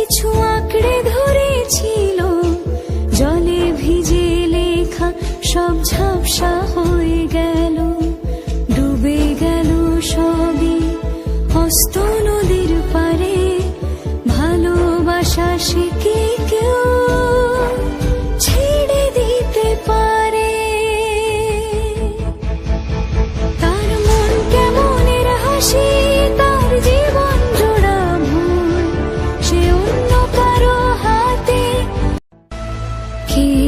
কিছু আঁকড়ে ধরেছিল। জলে ভিজে লেখা সব ঝাপসা হয়ে গেল। ডুবে গেল সবই হস্ত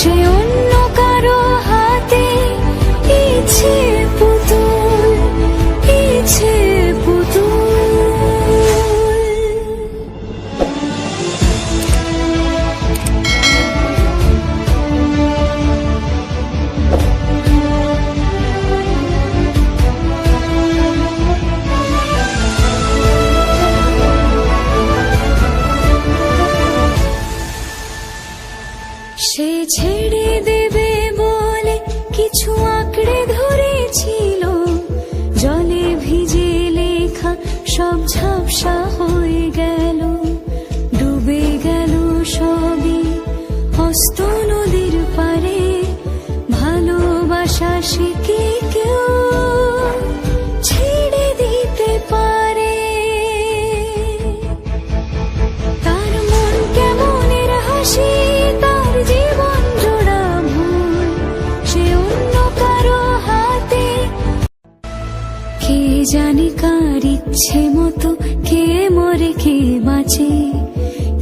সে সবই হস্ত নদীর পারে। ভালোবাসা কি কেউ ছেড়ে দিতে পারে। তার মন কেমনের হাসি, তার জীবন জোড়া ভুল, সে অন্য কারও হাতে। কে জানে কার ইচ্ছে মতো, কে মরে, কে বাঁচে।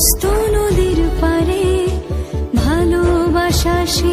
হস্ত নদীর পারে ভালোবাসা সে